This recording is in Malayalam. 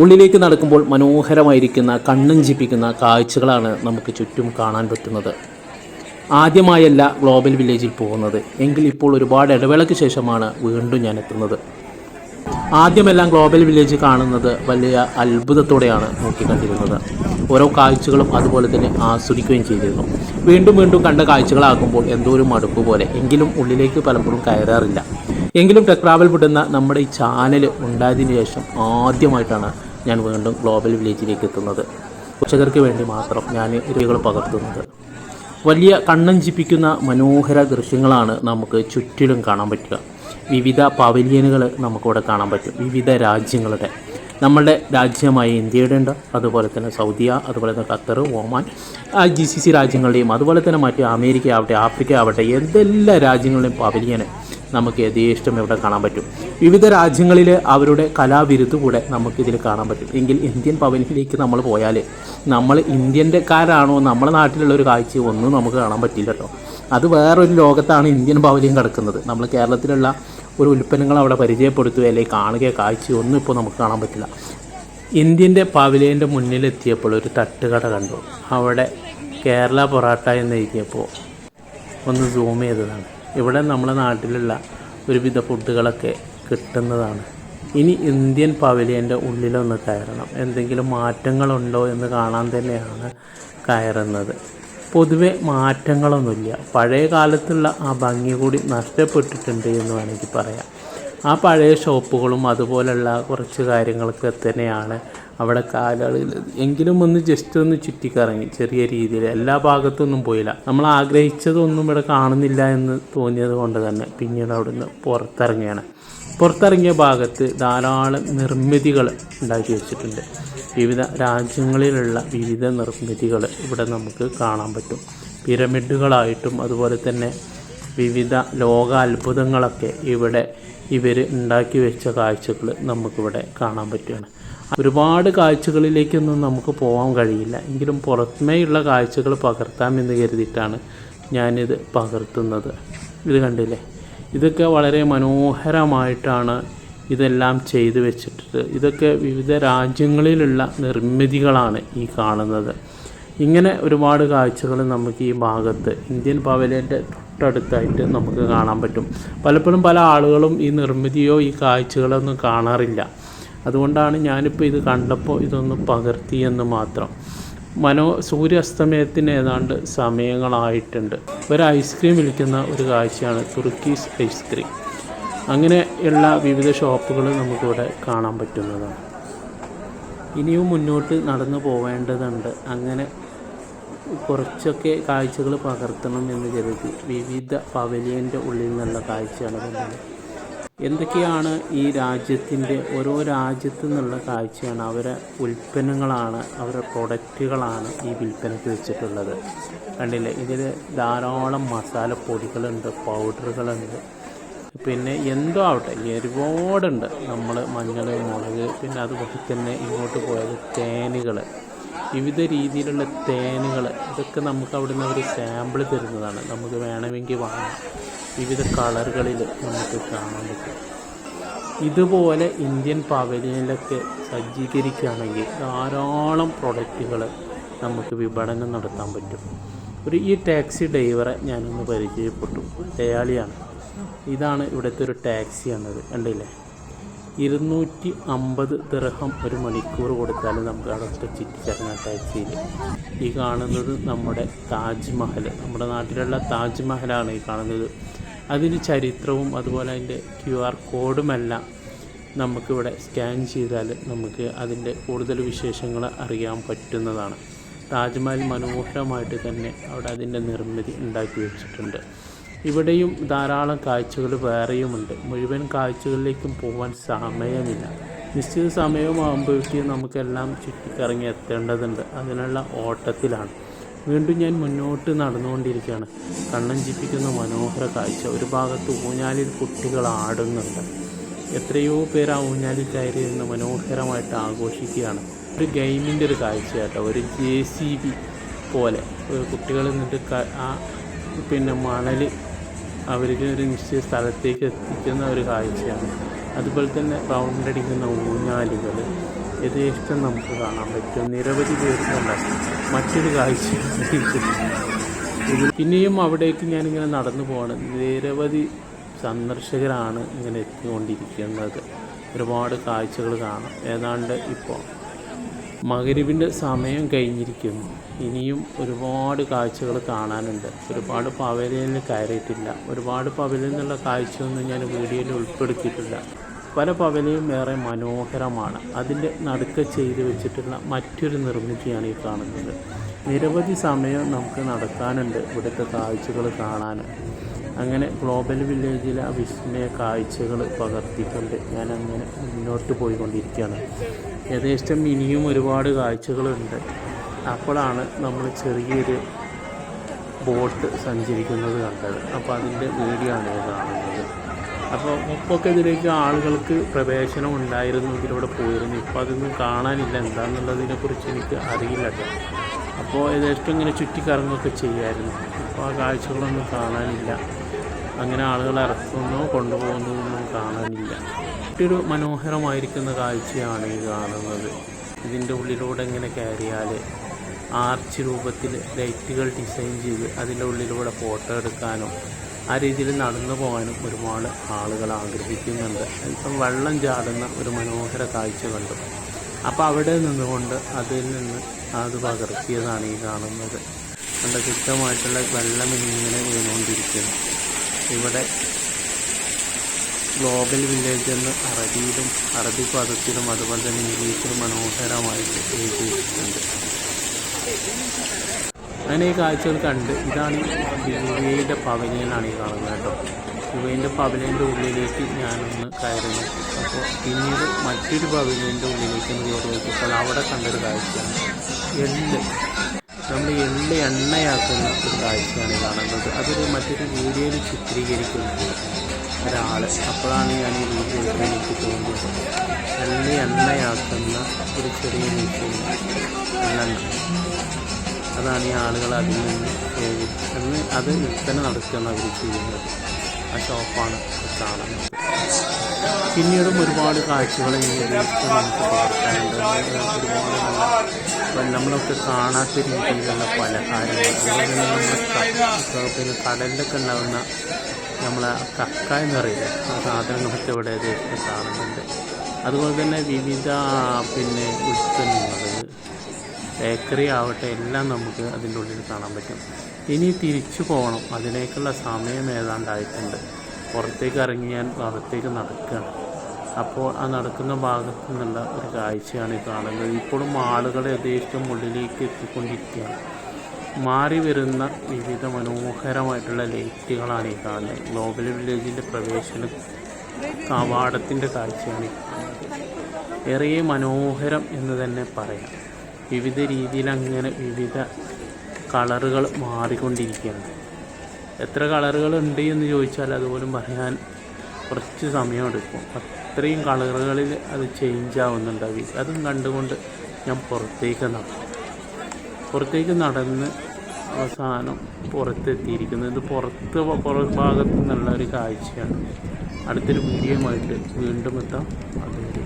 ഉള്ളിലേക്ക് നടക്കുമ്പോൾ മനോഹരമായിരിക്കുന്ന കണ്ണഞ്ചിപ്പിക്കുന്ന കാഴ്ചകളാണ് നമുക്ക് ചുറ്റും കാണാൻ പറ്റുന്നത്. ആദ്യമായല്ല ഗ്ലോബൽ വില്ലേജിൽ പോകുന്നത്. എങ്കിൽ ഇപ്പോൾ ഒരുപാട് ഇടവേളയ്ക്ക് ശേഷമാണ് വീണ്ടും ഞാൻ എത്തുന്നത്. ആദ്യമെല്ലാം ഗ്ലോബൽ വില്ലേജ് കാണുന്നത് വലിയ അത്ഭുതത്തോടെയാണ് നോക്കിക്കണ്ടിരുന്നത് ഓരോ കാഴ്ചകളും അതുപോലെ തന്നെ ആസ്വദിക്കുകയും ചെയ്തിരുന്നു. വീണ്ടും വീണ്ടും കണ്ട കാഴ്ചകളാകുമ്പോൾ എന്തോ ഒരു മടുപ്പ് പോലെ. എങ്കിലും ഉള്ളിലേക്ക് പലപ്പോഴും കയറാറില്ല. എങ്കിലും ടെക് ട്രാവൽ വിടുന്ന നമ്മുടെ ഈ ചാനൽ ഉണ്ടായതിന് ശേഷം ആദ്യമായിട്ടാണ് ഞാൻ വീണ്ടും ഗ്ലോബൽ വില്ലേജിലേക്ക് എത്തുന്നത്. കർഷകർക്ക് വേണ്ടി മാത്രം ഞാൻ ഇരകൾ പകർത്തുന്നത്. വലിയ കണ്ണഞ്ചിപ്പിക്കുന്ന മനോഹര ദൃശ്യങ്ങളാണ് നമുക്ക് ചുറ്റിലും കാണാൻ പറ്റുക. വിവിധ പവലിയനുകൾ നമുക്കിവിടെ കാണാൻ പറ്റും. വിവിധ രാജ്യങ്ങളുടെ. നമ്മളുടെ രാജ്യമായ ഇന്ത്യയുടെ ഉണ്ട്. അതുപോലെ തന്നെ സൗദിയ അതുപോലെ തന്നെ Qatar Oman G C C രാജ്യങ്ങളുടെയും അതുപോലെ തന്നെ മറ്റ് അമേരിക്ക ആവട്ടെ ആഫ്രിക്ക ആവട്ടെ എന്തെല്ലാ രാജ്യങ്ങളുടെയും പവലിയന് നമുക്ക് യഥേഷ്ടം ഇവിടെ കാണാൻ പറ്റും. വിവിധ രാജ്യങ്ങളിൽ അവരുടെ കലാവിരുദ്ധ കൂടെ നമുക്കിതിൽ കാണാൻ പറ്റും. എങ്കിൽ ഇന്ത്യൻ പവനിലേക്ക് നമ്മൾ പോയാൽ നമ്മൾ ഇന്ത്യന്റെക്കാരാണോ നമ്മുടെ നാട്ടിലുള്ള ഒരു കാഴ്ച ഒന്നും നമുക്ക് കാണാൻ പറ്റില്ല കേട്ടോ. അത് വേറൊരു ലോകത്താണ് ഇന്ത്യൻ പവലിയും കിടക്കുന്നത്. നമ്മൾ കേരളത്തിലുള്ള ഒരു ഉൽപ്പന്നങ്ങൾ അവിടെ പരിചയപ്പെടുത്തുക അല്ലെങ്കിൽ കാണുകയോ കാഴ്ചയോ ഒന്നും ഇപ്പോൾ നമുക്ക് കാണാൻ പറ്റില്ല. ഇന്ത്യന്റെ പവലിയന്റെ മുന്നിലെത്തിയപ്പോൾ ഒരു തട്ടുകട കണ്ടു. അവിടെ കേരള പൊറാട്ട എന്ന് എഴുതിയപ്പോൾ ഒന്ന് സൂം ചെയ്തതാണ്. ഇവിടെ നമ്മുടെ നാട്ടിലുള്ള ഒരുവിധ ഫുഡുകളൊക്കെ കിട്ടുന്നതാണ്. ഇനി ഇന്ത്യൻ പവലിയന്റെ ഉള്ളിലൊന്ന് കയറണം. എന്തെങ്കിലും മാറ്റങ്ങളുണ്ടോ എന്ന് കാണാൻ തന്നെയാണ് കയറുന്നത്. പൊതുവെ മാറ്റങ്ങളൊന്നുമില്ല. പഴയ കാലത്തുള്ള ആ ഭംഗി കൂടി നഷ്ടപ്പെട്ടിട്ടുണ്ട് എന്ന് വേണമെങ്കിൽ പറയാം. ആ പഴയ ഷോപ്പുകളും അതുപോലെയുള്ള കുറച്ച് കാര്യങ്ങളൊക്കെ തന്നെയാണ് അവിടെ കാലുകളിൽ എങ്കിലും ഒന്ന് ജസ്റ്റ് ഒന്ന് ചുറ്റിക്കറങ്ങി. ചെറിയ രീതിയിൽ എല്ലാ ഭാഗത്തൊന്നും പോയില്ല. നമ്മൾ ആഗ്രഹിച്ചതൊന്നും ഇവിടെ കാണുന്നില്ല എന്ന് തോന്നിയത് കൊണ്ട് തന്നെ പിന്നീട് അവിടുന്ന് പുറത്തിറങ്ങിയാണ്. പുറത്തിറങ്ങിയ ഭാഗത്ത് ധാരാളം നിർമ്മിതികൾ ഉണ്ടാക്കി വെച്ചിട്ടുണ്ട്. വിവിധ രാജ്യങ്ങളിലുള്ള വിവിധ നിർമ്മിതികൾ ഇവിടെ നമുക്ക് കാണാൻ പറ്റും. പിരമിഡുകളായിട്ടും അതുപോലെ തന്നെ വിവിധ ലോകാത്ഭുതങ്ങളൊക്കെ ഇവിടെ ഇവർ ഉണ്ടാക്കി വെച്ച കാഴ്ചകൾ നമുക്കിവിടെ കാണാൻ പറ്റുകയാണ്. ഒരുപാട് കാഴ്ചകളിലേക്കൊന്നും നമുക്ക് പോകാൻ കഴിയില്ല. എങ്കിലും പുറമേയുള്ള കാഴ്ചകൾ പകർത്താമെന്ന് കരുതിയിട്ടാണ് ഞാനിത് പകർത്തുന്നത്. ഇത് കണ്ടില്ലേ? ഇതൊക്കെ വളരെ മനോഹരമായിട്ടാണ് ഇതെല്ലാം ചെയ്തു വെച്ചിട്ട് ഇതൊക്കെ വിവിധ രാജ്യങ്ങളിലുള്ള നിർമ്മിതികളാണ് ഈ കാണുന്നത്. ഇങ്ങനെ ഒരുപാട് കാഴ്ചകൾ നമുക്ക് ഈ ഭാഗത്ത് ഇന്ത്യൻ പവലിയന്റെ തൊട്ടടുത്തായിട്ട് നമുക്ക് കാണാൻ പറ്റും. പലപ്പോഴും പല ആളുകളും ഈ നിർമ്മിതിയോ ഈ കാഴ്ചകളൊന്നും കാണാറില്ല. അതുകൊണ്ടാണ് ഞാനിപ്പോൾ ഇത് കണ്ടപ്പോൾ ഇതൊന്ന് പകർത്തിയെന്ന് മാത്രം. മനോ സൂര്യാസ്തമയത്തിന് ഏതാണ്ട് സമയങ്ങളായിട്ടുണ്ട്. ഒരു ഐസ്ക്രീം വിൽക്കുന്ന ഒരു കാഴ്ചയാണ് തുർക്കീസ് ഐസ്ക്രീം അങ്ങനെയുള്ള വിവിധ ഷോപ്പുകൾ നമുക്കിവിടെ കാണാൻ പറ്റുന്നതാണ്. ഇനിയും മുന്നോട്ട് നടന്നു പോവേണ്ടതുണ്ട്. അങ്ങനെ കുറച്ചൊക്കെ കാഴ്ചകൾ പകർത്തണം എന്ന് കരുതി വിവിധ പവലിയന്റെ ഉള്ളിൽ നിന്നുള്ള കാഴ്ചയാണ് കണ്ടത്. എന്തൊക്കെയാണ് ഈ രാജ്യത്തിന്റെ ഓരോ രാജ്യത്തു നിന്നുള്ള കാഴ്ചയാണ്? അവരെ ഉൽപ്പന്നങ്ങളാണ് അവരുടെ പ്രൊഡക്റ്റുകളാണ് ഈ വിൽപ്പനയ്ക്ക് വെച്ചിട്ടുള്ളത്. കണ്ടില്ലേ? ഇതിൽ ധാരാളം മസാലപ്പൊടികളുണ്ട് പൗഡറുകളുണ്ട് പിന്നെ എന്തോ ആവട്ടെ ഒരുപാടുണ്ട്. നമ്മൾ മഞ്ഞൾ മുളക് പിന്നെ അതുപോലെ തന്നെ ഇങ്ങോട്ട് പോയത് തേനുകൾ വിവിധ രീതിയിലുള്ള തേനുകൾ ഇതൊക്കെ നമുക്ക് അവിടെ നിന്ന് അവർ സാമ്പിൾ തരുന്നതാണ്. നമുക്ക് വേണമെങ്കിൽ വാങ്ങാം. വിവിധ കളറുകളിൽ നമുക്ക് കാണാൻ പറ്റും. ഇതുപോലെ ഇന്ത്യൻ പവലിയനിലൊക്കെ സജ്ജീകരിക്കുകയാണെങ്കിൽ ധാരാളം പ്രൊഡക്റ്റുകൾ നമുക്ക് വിപണനം നടത്താൻ പറ്റും. ഒരു ഈ ടാക്സി ഡ്രൈവറെ ഞാനൊന്ന് പരിചയപ്പെട്ടു. മലയാളിയാണ് ഇതാണ് ഇവിടുത്തെ ഒരു ടാക്സി എന്നത്. കണ്ടില്ലേ? ഇരുന്നൂറ്റി അമ്പത് ദിർഹം ഒരു മണിക്കൂർ കൊടുത്താൽ നമുക്ക് അവിടുത്തെ ചുറ്റിച്ചടങ്ങാൻ ടാക്സിയിൽ. ഈ കാണുന്നത് നമ്മുടെ താജ്മഹൽ നമ്മുടെ നാട്ടിലുള്ള താജ്മഹലാണ് ഈ കാണുന്നത്. അതിന് ചരിത്രവും അതുപോലെ അതിന്റെ ക്യു ആർ കോഡുമെല്ലാം നമുക്കിവിടെ സ്കാൻ ചെയ്താൽ നമുക്ക് അതിന്റെ കൂടുതൽ വിശേഷങ്ങൾ അറിയാൻ പറ്റുന്നതാണ്. താജ്മഹൽ മനോഹരമായിട്ട് തന്നെ അവിടെ അതിന്റെ നിർമ്മിതി ഉണ്ടാക്കി വെച്ചിട്ടുണ്ട്. ഇവിടെയും ധാരാളം കാഴ്ചകൾ വേറെയുമുണ്ട്. മുഴുവൻ കാഴ്ചകളിലേക്കും പോകാൻ സമയമില്ല. നിശ്ചിത സമയമാകുമ്പോഴേക്കും നമുക്കെല്ലാം ചുറ്റിക്കറങ്ങി എത്തേണ്ടതുണ്ട്. അതിനുള്ള ഓട്ടത്തിലാണ്. വീണ്ടും ഞാൻ മുന്നോട്ട് നടന്നുകൊണ്ടിരിക്കുകയാണ്. കണ്ണഞ്ചിപ്പിക്കുന്ന മനോഹര കാഴ്ച. ഒരു ഭാഗത്ത് ഊഞ്ഞാലിൽ കുട്ടികൾ ആടുന്നുണ്ട്. എത്രയോ പേര് ആ ഊഞ്ഞാലിൽ കയറി നിന്ന് മനോഹരമായിട്ട് ആഘോഷിക്കുകയാണ്. ഒരു ഗെയിമിന്റെ ഒരു കാഴ്ച ഒരു ജെ സി ബി പോലെ. കുട്ടികൾ നിന്നിട്ട് ആ പിന്നെ മണൽ അവർക്ക് ഒരു നിശ്ചിത സ്ഥലത്തേക്ക് എത്തിക്കുന്ന ഒരു കാഴ്ചയാണ്. അതുപോലെ തന്നെ റൗണ്ട് അടിക്കുന്ന ഊഞ്ഞാലുകൾ യഥേഷ്ടം നമുക്ക് കാണാൻ പറ്റും. നിരവധി പേർക്കുണ്ട് മറ്റൊരു കാഴ്ച ഇതിൽ പിന്നെയും അവിടേക്ക് ഞാനിങ്ങനെ നടന്നു പോകണം നിരവധി സന്ദർശകരാണ് ഇങ്ങനെ എത്തിക്കൊണ്ടിരിക്കുന്നത്. ഒരുപാട് കാഴ്ചകൾ കാണാം. ഏതാണ്ട് ഇപ്പോൾ മകരിവിന്റെ സമയം കഴിഞ്ഞിരിക്കുന്നു. ഇനിയും ഒരുപാട് കാഴ്ചകൾ കാണാനുണ്ട്. ഒരുപാട് പവലിയനിൽ കയറിയിട്ടില്ല. ഒരുപാട് പവലിയൻ എന്നുള്ള കാഴ്ചയൊന്നും ഞാൻ വീഡിയോയിൽ ഉൾപ്പെടുത്തിയിട്ടില്ല. പല പവലിയും ഏറെ മനോഹരമാണ്. അതിന്റെ നടുക്ക ചെയ്ത് വെച്ചിട്ടുള്ള മറ്റൊരു നിർമ്മിതിയാണ് ഈ കാണുന്നത്. നിരവധി സമയം നമുക്ക് നടക്കാനുണ്ട് ഇവിടുത്തെ കാഴ്ചകൾ കാണാനും അങ്ങനെ ഗ്ലോബൽ വില്ലേജിലെ വിസ്മയ കാഴ്ചകൾ പകർത്തിക്കൊണ്ട് ഞാൻ അങ്ങനെ മുന്നോട്ട് പോയിക്കൊണ്ടിരിക്കുകയാണ്. യഥേഷ്ടം ഇനിയും ഒരുപാട് കാഴ്ചകളുണ്ട്. അപ്പോഴാണ് നമ്മൾ ചെറിയൊരു ബോട്ട് സഞ്ചരിക്കുന്നത് കണ്ടത്. അപ്പോൾ അതിന്റെ വീഡിയോ ആണ് കാണുന്നത്. അപ്പോൾ മുപ്പൊക്കെ ഇതിലേക്ക് ആളുകൾക്ക് പ്രവേശനം ഉണ്ടായിരുന്നു ഇതിലൂടെ പോയിരുന്നു. ഇപ്പോൾ അതൊന്നും കാണാനില്ല. എന്താണെന്നുള്ളതിനെക്കുറിച്ച് എനിക്ക് അറിയില്ല അപ്പോൾ ഏകദേശം ഇങ്ങനെ ചുറ്റിക്കറങ്ങുകയൊക്കെ ചെയ്യായിരുന്നു. ഇപ്പോൾ ആ കാഴ്ചകളൊന്നും കാണാനില്ല. അങ്ങനെ ആളുകൾ ഇറക്കുന്നു കൊണ്ടുപോകുന്നു ഒന്നും കാണാനില്ല. മറ്റൊരു മനോഹരമായിരിക്കുന്ന കാഴ്ചയാണ് ഈ കാണുന്നത്. ഇതിന്റെ ഉള്ളിലൂടെ ഇങ്ങനെ കയറിയാൽ ആർച്ച് രൂപത്തിൽ ലൈറ്റുകൾ ഡിസൈൻ ചെയ്ത് അതിന്റെ ഉള്ളിലൂടെ ഫോട്ടോ എടുക്കാനും ആ രീതിയിൽ നടന്നു പോകാനും ഒരുപാട് ആളുകൾ ആഗ്രഹിക്കുന്നുണ്ട്. ഇപ്പം വെള്ളം ചാടുന്ന ഒരു മനോഹര കാഴ്ച കണ്ടു. അപ്പോൾ അവിടെ നിന്നുകൊണ്ട് അതിൽ നിന്ന് അത് പകർത്തിയതാണ് ഈ കാണുന്നത്. നല്ല ശുദ്ധമായിട്ടുള്ള വെള്ളം ഇങ്ങനെ വീണുകൊണ്ടിരിക്കുന്നു. ഇവിടെ ഗ്ലോബൽ വില്ലേജ് എന്ന് അറബിയിലും അറബി പദത്തിലും അതുപോലെ തന്നെ ഇംഗ്ലീഷിലും മനോഹരമായിട്ട് എഴുതിയിട്ടുണ്ട്. അങ്ങനെ ഈ കാഴ്ചകൾ കണ്ട് ഇതാണ് യുവയുടെ പവലിയനാണ് ഈ കാണുന്നത് കേട്ടോ. യുവയുടെ പവലിയന്റെ ഉള്ളിലേക്ക് ഞാനൊന്ന് കയറി നോക്കി അപ്പോൾ പിന്നീട് മറ്റൊരു പവലിയന്റെ ഉള്ളിലേക്ക് ഒന്ന് കയറി നോക്കിയപ്പോൾ അവിടെ കണ്ടൊരു കാഴ്ചയാണ്. എള്ള് നമ്മൾ എണ്ണ എണ്ണയാക്കുന്ന ഒരു കാഴ്ചയാണ് കാണുന്നത്. അതൊരു മറ്റൊരു വീഡിയോയിൽ ചിത്രീകരിക്കുന്നത് ഒരാൾ അപ്പോഴാണ് ഞാൻ ഈ വീഡിയോ എനിക്ക് തോന്നിയത്. എണ്ണ എണ്ണയാക്കുന്ന ഒരു ചെറിയ മെഷീൻ എണ്ണ. അതാണ് ഈ ആളുകൾ അതിൽ നിന്ന് ശേഖരിച്ച് അത് വിൽപ്പന നടക്കുകയാണ് അവർ ചെയ്യുന്നത്. ആ ഷോപ്പാണ് കാണുന്നത് പിന്നീടും ഒരുപാട് കാഴ്ചകൾ പ്രദേശത്ത് നമുക്ക് പകർത്താനുണ്ട് ഒരുപാട് നമ്മളൊക്കെ കാണാത്ത രീതിയിലുള്ള പലഹാരങ്ങൾ അതുപോലെ തന്നെ കടലിലൊക്കെ ഉണ്ടാകുന്ന നമ്മളെ കക്ക എന്നറിയില്ല? ആ സാധനങ്ങളൊക്കെ ഇവിടെ ദേശത്ത് കാണുന്നുണ്ട്. അതുപോലെ തന്നെ വിവിധ പിന്നെ ഉൽപ്പന്നങ്ങൾ ബേക്കറി ആവട്ടെ എല്ലാം നമുക്ക് അതിന്റെ ഉള്ളിൽ കാണാൻ പറ്റും. ഇനി തിരിച്ചു പോകണം. അതിനേക്കുള്ള സമയം ഏതാണ്ടായിട്ടുണ്ട്. പുറത്തേക്ക് ഇറങ്ങി ഞാൻ അകത്തേക്ക് നടക്കുകയാണ്. അപ്പോൾ ആ നടക്കുന്ന ഭാഗത്തു നിന്നുള്ള ഒരു കാഴ്ചയാണ് കാണുന്നത്. ഇപ്പോഴും ആളുകളെ യഥേഷ്ടം ഉള്ളിലേക്ക് എത്തിക്കൊണ്ടിരിക്കുകയാണ്. മാറി വരുന്ന വിവിധ മനോഹരമായിട്ടുള്ള ലൈറ്റുകളാണ് ഈ കാണുന്നത്. ഗ്ലോബൽ വില്ലേജിന്റെ പ്രവേശന കവാടത്തിന്റെ കാഴ്ചയാണ് ഏറെ മനോഹരം എന്ന് തന്നെ പറയാം. വിവിധ രീതിയിൽ അങ്ങനെ വിവിധ കളറുകൾ മാറിക്കൊണ്ടിരിക്കുകയാണ്. എത്ര കളറുകൾ ഉണ്ട് എന്ന് ചോദിച്ചാൽ അതുപോലും പറയാൻ കുറച്ച് സമയമെടുക്കും. അത്രയും കളറുകളിൽ അത് ചേഞ്ച് ആവുന്നുണ്ട് അത് അതും കണ്ടുകൊണ്ട് ഞാൻ പുറത്തേക്ക് നടന്നു പുറത്തേക്ക് നടന്ന് അവസാനം പുറത്തെത്തിയിരിക്കുന്നത് ഇത് പുറത്ത് പുറത്ത് ഭാഗത്തു നിന്നുള്ള ഒരു കാഴ്ചയാണ്. അടുത്തൊരു വീഡിയോയുമായിട്ട് വീണ്ടും എത്താം. അതുവരെ